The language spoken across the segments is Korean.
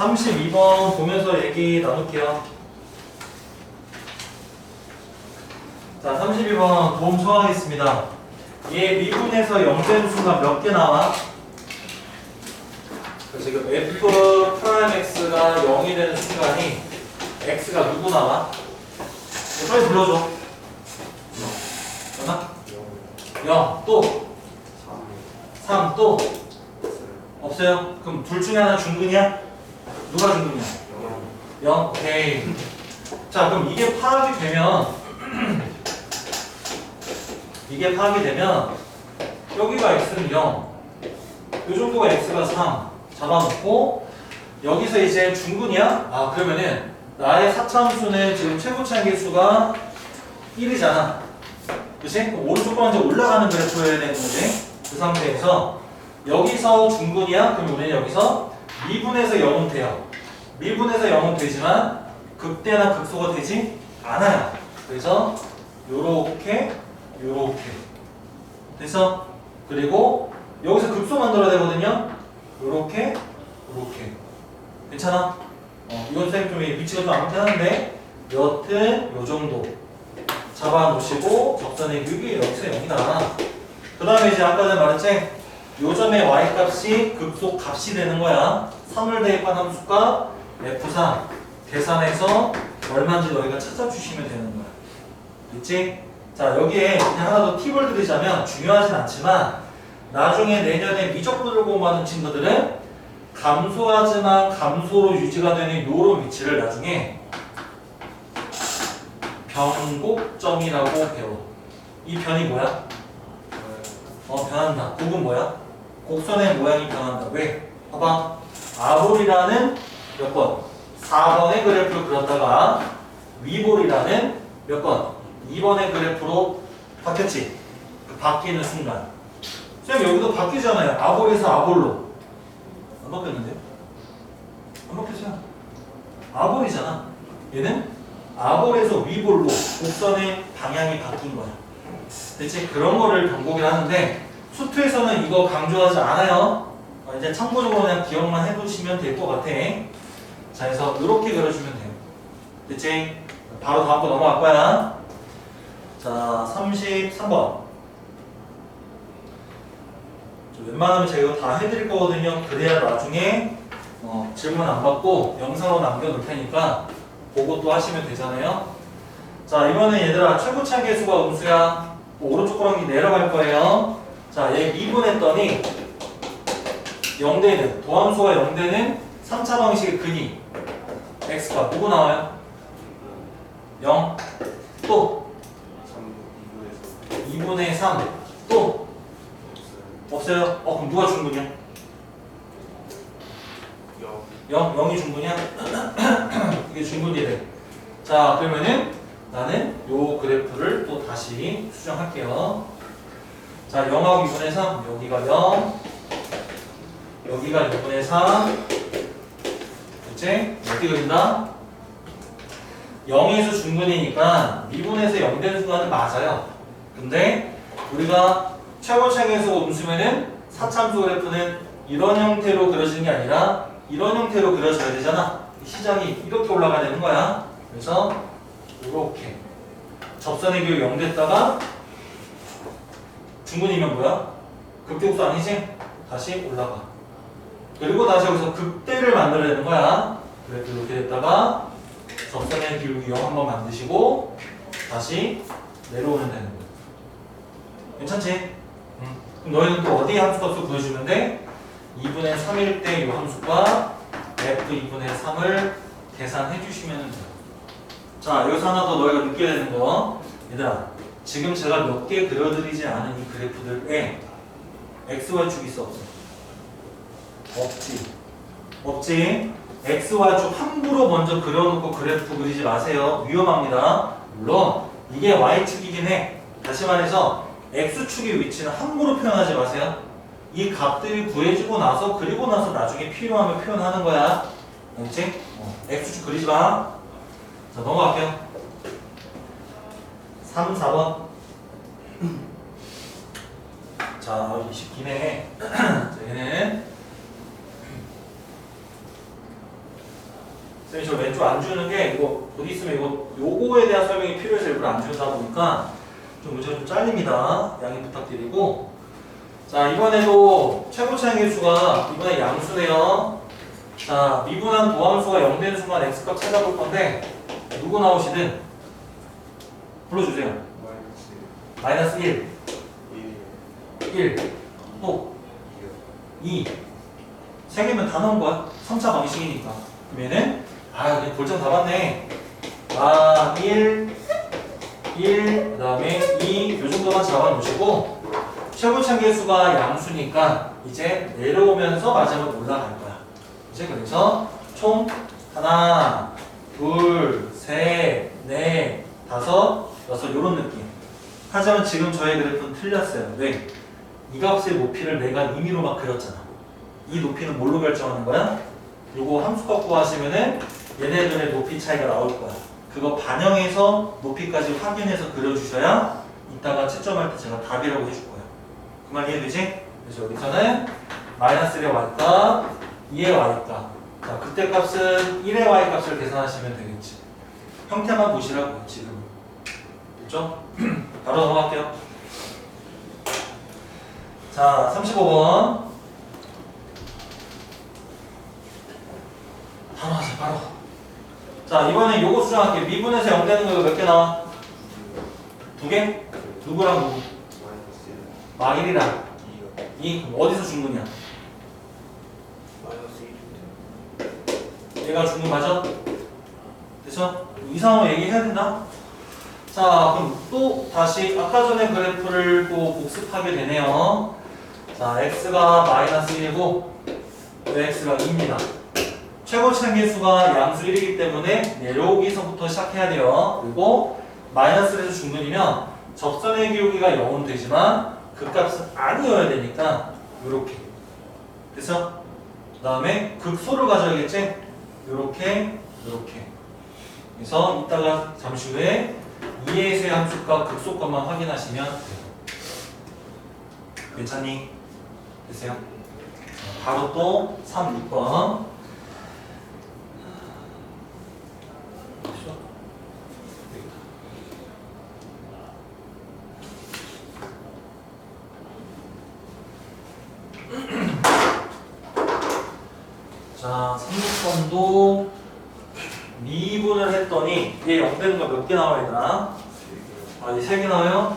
32번 보면서 얘기 나눌게요. 자, 32번 도움 소화하겠습니다. 얘 미분에서 0 되는 순간 몇 개 나와? 지금 f 프라임 x가 0이 되는 순간이 x가 누구 나와? 이거 빨리 불러줘. 얼마? 0. 또? 3. 또? 없어요? 그럼 둘 중에 하나 중근이야? 누가 중근이야? 0. 오케이. 자, 그럼 이게 파악이 되면 이게 파악이 되면 여기가 x는 0. 이 정도가 x가 3. 잡아놓고 여기서 이제 중근이야? 아, 그러면은 나의 사차함수는 지금 최고 차항 계수가 1이잖아. 그치? 오른쪽 거 먼저 올라가는 그래프여야 되는 거지. 그 상태에서 여기서 중근이야? 그럼 우리는 여기서 미분에서 0은 돼요. 미분에서 0은 되지만 극대나 극소가 되지 않아요. 그래서 요렇게 요렇게 됐어? 그리고 여기서 극소 만들어야 되거든요. 요렇게 요렇게 괜찮아? 어, 이건 위치가 좀안 편한데 여튼 요 정도 잡아놓으시고 적선의 규기 여기서 0이다. 그 다음에 이제 아까 전에 말했지? 요점의 y값이 극소 값이 되는 거야. 3을 대입한 함수가 f3 계산해서 얼마인지 너희가 찾아주시면 되는 거야. 있지? 자 여기에 그냥 하나 더 팁을 드리자면 중요하진 않지만 나중에 내년에 미적분을 공부하는 친구들은 감소하지만 감소로 유지가 되는 요런 위치를 나중에 변곡점이라고 배워. 이 변이 뭐야? 어 변한다. 곡은 뭐야? 곡선의 모양이 변한다. 왜? 봐봐. 아볼이라는 몇 번? 4번의 그래프를 그렸다가 위볼이라는 몇 번? 2번의 그래프로 바뀌었지? 그 바뀌는 순간. 쌤 여기도 바뀌잖아요. 아볼에서 아볼로. 안 바뀌었는데요? 안 바뀌었어요. 아볼이잖아. 얘는 아볼에서 위볼로 곡선의 방향이 바뀐 거야. 대체 그런 거를 변곡을 하는데 수트에서는 이거 강조하지 않아요. 어, 이제 참고적으로 그냥 기억만 해두시면 될 것 같아. 자, 그래서 이렇게 그려주면 돼요. 대체 바로 다음 거 넘어갈 거야. 자, 33번. 웬만하면 제가 다 해드릴 거거든요. 그래야 나중에 어, 질문 안 받고 영상으로 남겨놓을 테니까 또 하시면 되잖아요. 자, 이번엔 얘들아 최고차 계수가 음수야. 뭐 오른쪽 거랑이 내려갈 거예요. 자, 얘 미분했더니 0대는 도함수가 0대는 3차 방식의 근이 x가 누구 나와요? 0. 또 2분의 3. 또 없어요. 어, 그럼 누가 중근이야? 0, 0이 중근이야? 이게 중근이래. 자, 그러면은 나는 요 그래프를 또 다시 수정할게요. 자, 0하고 2분의 3, 여기가 0, 여기가 2분의 3, 그치? 어떻게 그린다? 0에서 중근이니까 미분에서 0 되는 순간은 맞아요. 근데 우리가 최고창에서 음수면은 사참수 그래프는 이런 형태로 그려지는 게 아니라 이런 형태로 그려져야 되잖아. 시작이 이렇게 올라가야 되는 거야. 그래서 이렇게 접선의 교육 0 됐다가 중근이면 뭐야? 극대국수 아니지? 다시 올라가. 그리고 다시 여기서 극대를 만들어야 되는 거야. 그래도 이렇게 됐다가 접선의 기울기 0 한번 만드시고 다시 내려오면 되는 거야. 괜찮지? 응. 그럼 너희는 또 어디 함수 값을 구해주면 돼? 2분의 3일 때 이 함수가 f 2분의 3을 계산해 주시면 돼요. 자, 여기서 하나 더 너희가 느껴야 되는 거. 얘들아, 지금 제가 몇 개 그려드리지 않은 이 그래프들에 xy축 있어 없어? 없지. 없지. xy축 함부로 먼저 그려놓고 그래프 그리지 마세요. 위험합니다. 물론 이게 y축이긴 해. 다시 말해서 x축의 위치는 함부로 표현하지 마세요. 이 값들이 구해지고 나서 그리고 나서 나중에 필요하면 표현하는 거야. 알겠지? 어, x축 그리지 마. 자, 넘어갈게요. 3, 4번. 자, 20 기네. 자, 얘는 쌤이 저 왼쪽 안 주는 게 이거 곧 있으면 이거 요거에 대한 설명이 필요해서 일부러 안 주다 보니까 좀 문제가 좀 잘립니다. 양해 부탁드리고 자 이번에도 최고차항 개수가 이번에 양수네요. 자 미분한 도함수가 0되는 순간 x값 찾아볼 건데 누구 나오시든 불러주세요. 마이너스 1, 1, 또 2. 세 개면 다 나온 거야. 3차 방식이니까. 그러면은 아 그냥 볼점 다 봤네. 아 1, 1, 그 다음에 2, 요 정도만 잡아놓으시고 최고차 개수가 양수니까 이제 내려오면서 마지막 올라갈 거야. 이제 그래서 총 하나, 둘, 셋, 넷, 다섯, 여섯 이런 느낌. 하지만 지금 저의 그래프는 틀렸어요. 왜? 이 값의 높이를 내가 임의로 막 그렸잖아. 이 높이는 뭘로 결정하는 거야? 요거 함수값 구하시면은 얘네들의 높이 차이가 나올 거야. 그거 반영해서 높이까지 확인해서 그려주셔야 이따가 채점할 때 제가 답이라고 해줄 거예요. 그 말 이해되지? 그래서 여기서는 마이너스 1의 y값, 2의 y값. 자, 그때 값은 1의 y값을 계산하시면 되겠지. 형태만 보시라고 지금. 됐죠? 바로 넘어갈게요. 자, 35번. 바로 하자, 바로. 자, 이번에 요거 수정할게. 미분에서 0 되는 거 몇 개 나와? 두 개? 누구랑 누구? 마일이랑 이 어디서 중근이야? 얘가 중근 맞아? 됐어? 이상한 거 얘기해야 된다? 자, 그럼 또 다시 아까 전에 그래프를 또 복습하게 되네요. 자, x가 마이너스 1이고 x가 2입니다. 최고치의 개수가 양수 1이기 때문에 내려오기서부터 시작해야 돼요. 그리고 마이너스에서 중근이면 접선의 기울기가 0은 되지만 그 값은 아니어야 되니까 이렇게 그래서 그 다음에 극소를 가져야겠지? 이렇게 이렇게 그래서 이따가 잠시 후에 2의 세 함수값 극소값만 확인하시면. 괜찮니? 됐어요? 바로 또 3, 6번 자, 3번도 미분을 했더니 얘 0 되는 거 몇 개 나와야 되나? 아, 이 3개 나와요?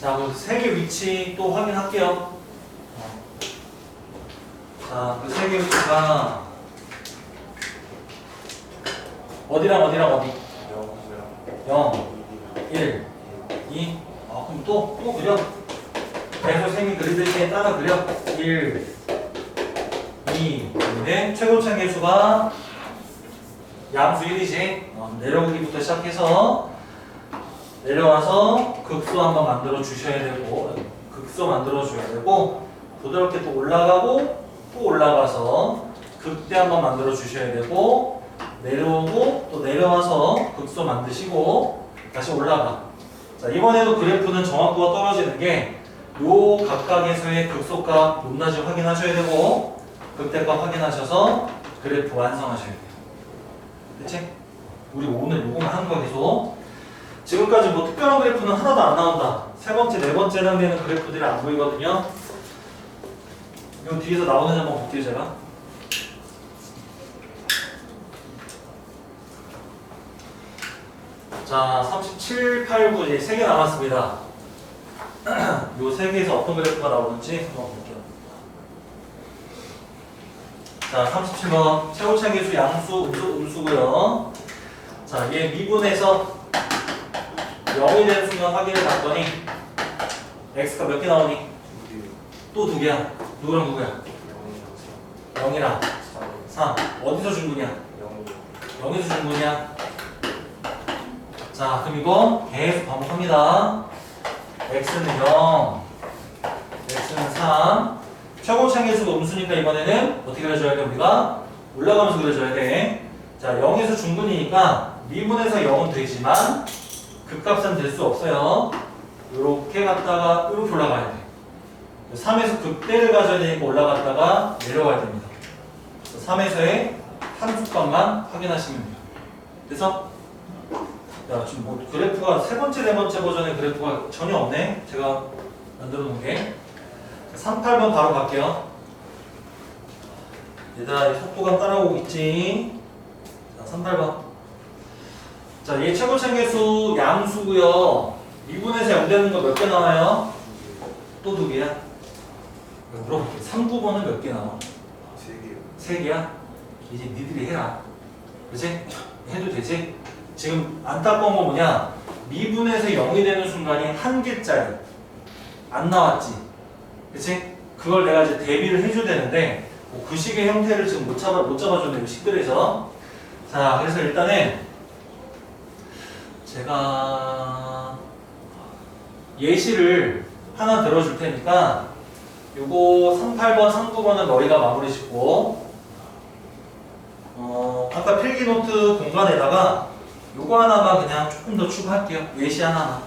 자, 그럼 3개 위치 또 확인할게요. 어. 자, 그 3개 위치가 어디랑 어디랑 어디? 0, 1, 2. 아, 그럼 또, 또 그려. 계속 생이 그리듯이 따라 그려. 1, 2. 근데 최고차 개수가 양수 1이지. 어, 내려오기부터 시작해서 내려와서 극소 한번 만들어 주셔야 되고 극소 만들어 줘야 되고 부드럽게 또 올라가고 또 올라가서 극대 한번 만들어 주셔야 되고 내려오고 또 내려와서 극소 만드시고 다시 올라가. 자 이번에도 그래프는 정확도가 떨어지는 게 요 각각에서의 극소값 높낮이 확인하셔야 되고 극대값 확인하셔서 그래프 완성하셔야 돼요. 그치? 우리 오늘 요거만 하는 거 계속. 지금까지 뭐 특별한 그래프는 하나도 안 나온다. 세 번째, 네 번째 단계는 그래프들이 안 보이거든요. 요 뒤에서 나오는지 한번 볼게요, 제가. 자, 37, 8, 9 이제 3개 남았습니다. 요세 개에서 어떤 그래프가 나오는지 한번 볼게요. 자, 37번 최고차 계수 양수 음수 음수고요. 자, 얘 미분에서 0이 되는 순간 확인해 봤더니 x가 몇 개 나오니? 또 두 개야. 누구랑 누구야? 0이랑 3. 어디서 중분이야? 0에서 중분이야. 자, 그럼 이거 계속 반복합니다. x는 0, x는 3. 최고 창계수가 음수니까 이번에는 어떻게 그려줘야 돼? 우리가 올라가면서 그려줘야 돼. 자, 0에서 중분이니까 미분에서 0은 되지만 그 값은 될 수 없어요. 이렇게 갔다가 이렇게 올라가야 돼. 3에서 극대를 가져야 되니까 올라갔다가 내려가야 됩니다. 3에서의 함수값만 확인하시면 돼요. 그래서 야 지금 뭐 그래프가 세 번째 네 번째 버전의 그래프가 전혀 없네. 제가 만들어 놓은 게. 38번 바로 갈게요. 얘들아 이 속도감 따라오고 있지? 자 38번. 자, 얘 최고 체계수 양수고요. 미분에서 0 되는 거 몇 개 나와요? 또 두 개야. 물어볼게. 3, 9번은 몇 개 나와? 세 개요. 세 개야? 이제 니들이 해라. 그치? 해도 되지? 지금 안타까운 거 뭐냐? 미분에서 0이 되는 순간이 한 개짜리. 안 나왔지? 그치? 그걸 내가 이제 대비를 해줘야 되는데, 뭐 그 식의 형태를 지금 못 잡아, 못 잡아줬네, 이 식들에서. 자, 그래서 일단은, 제가 예시를 하나 들어줄 테니까, 요거 38번, 39번은 너희가 마무리 짓고, 어, 아까 필기 노트 공간에다가 요거 하나만 그냥 조금 더 추가할게요. 예시 하나만.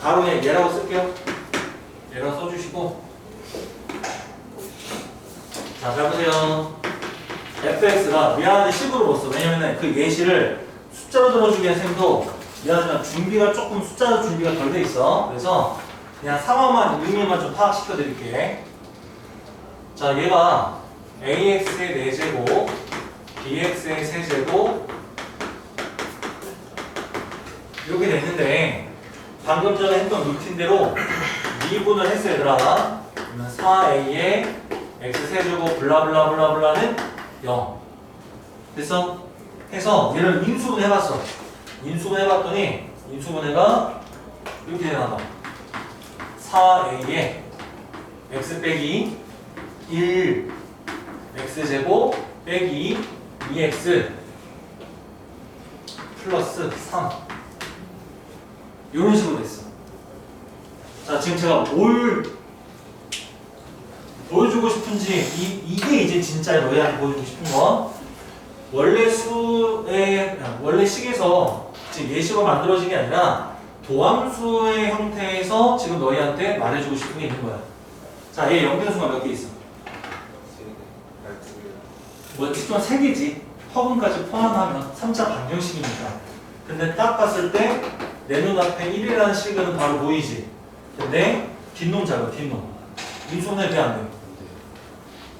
바로 그냥 얘라고 쓸게요. 얘라고 써주시고. 자, 잘 보세요. fx가 미안한데 10으로 못 써. 왜냐면 그 예시를 숫자로 들어주기엔 쌤도 미안하지만 준비가 조금 숫자로 준비가 덜 돼 있어. 그래서 그냥 상황만 의미만 좀 파악시켜 드릴게. 자, 얘가 ax의 4제곱, bx의 3제곱 이렇게 됐는데 방금 전에 했던 루틴대로 미분을 했어 얘들아. 그러면 4a의 x3제곱 블라블라블라블라는 0 됐어? 해서 얘를 인수분 해봤어. 인수분 해봤더니 인수분해가 이렇게 되나 봐. 4a의 x 빼기 1 x제곱 빼기 2x 플러스 3 이런 식으로 됐어. 자 지금 제가 뭘 보여주고 싶은지 이, 이게 이제 진짜 너희한테 보여주고 싶은 거 원래 수의 아, 원래 식에서 지금 예시로 만들어진 게 아니라 도함수의 형태에서 지금 너희한테 말해주고 싶은 게 있는 거야. 자, 얘 영변수가 몇 개 있어? 뭐 직전 세 개지. 허근까지 포함하면 3차 방정식이니까. 근데 딱 봤을 때 내 눈앞에 1이라는 실근은 바로 보이지. 근데 뒷놈 잡아, 뒷놈. 인수분해 돼안 돼?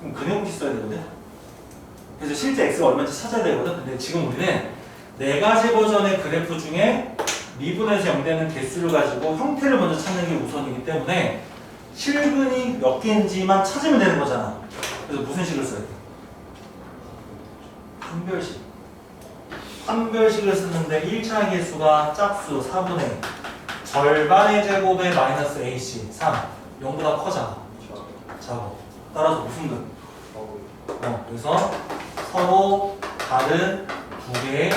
그럼 그네홈키 써야 되거든. 그래서 실제 x가 얼마인지 찾아야 되거든. 근데 지금 우리는 네 가지 버전의 그래프 중에 미분에서 0 되는 개수를 가지고 형태를 먼저 찾는 게 우선이기 때문에 실근이 몇 개인지만 찾으면 되는 거잖아. 그래서 무슨 식을 써야 돼? 한별식. 한별식을 쓰는데 1차 개수가 짝수 4분의 절반의 제곱에 마이너스 AC 3 0보다 커잖아. 저. 작업. 따라서 무슨 근? 어. 어, 그래서 서로 다른 두 개의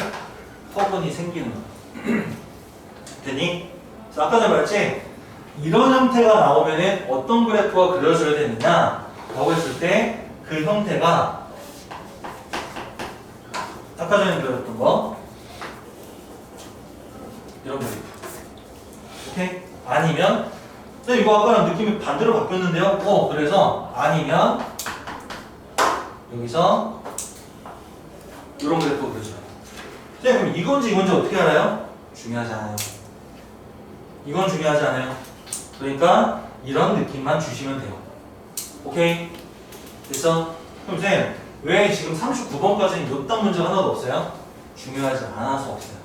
허근이 생기는 거야. 되니? 자, 아까 전에 말했지? 이런 형태가 나오면은 어떤 그래프가 그려져야 되느냐? 라고 했을 때 그 형태가 아까 전에 그렸던 거 이런 그래프. 오케이? 아니면 근데 이거 아까랑 느낌이 반대로 바뀌었는데요? 어, 그래서 아니면 여기서 이런 그래프 그려줘요. 네, 그럼 이건지 이건지 어떻게 알아요? 중요하지 않아요. 이건 중요하지 않아요. 그러니까 이런 느낌만 주시면 돼요. 오케이? 됐어? 그럼 쌤, 왜 지금 39번까지는 요딴 문제가 하나도 없어요? 중요하지 않아서 없어요.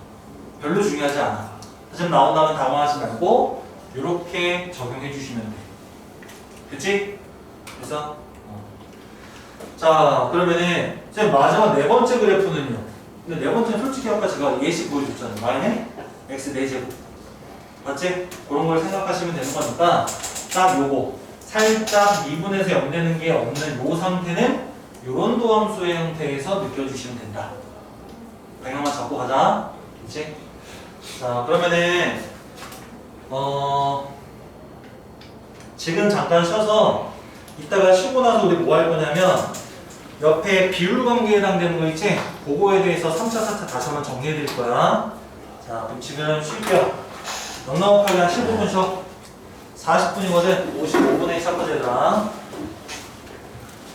별로 중요하지 않아. 하지만 나온다면 당황하지 말고 이렇게 적용해 주시면 돼. 그치? 그래서 어. 자 그러면은 쌤 마지막 네 번째 그래프는요. 근데 네 번째는 솔직히 아까 제가 예시 보여줬잖아요. 마이너스 x 4제곱. 맞지? 그런 걸 생각하시면 되는 거니까 딱 요거 살짝 미분에서 0 되는 게 없는 요 상태는 요런 도함수의 형태에서 느껴주시면 된다. 방향만 잡고 가자. 그치? 자 그러면은 어 지금 잠깐 쉬어서 이따가 쉬고 나서 우리 뭐 할 거냐면 옆에 비율 관계에 해당되는 거 있지? 그거에 대해서 3차, 4차 다시 한번 정리해 드릴 거야. 자, 그럼 지금 쉴게요. 넉넉하게 한 15분 쉬어. 40분이거든. 55분에 시작하자.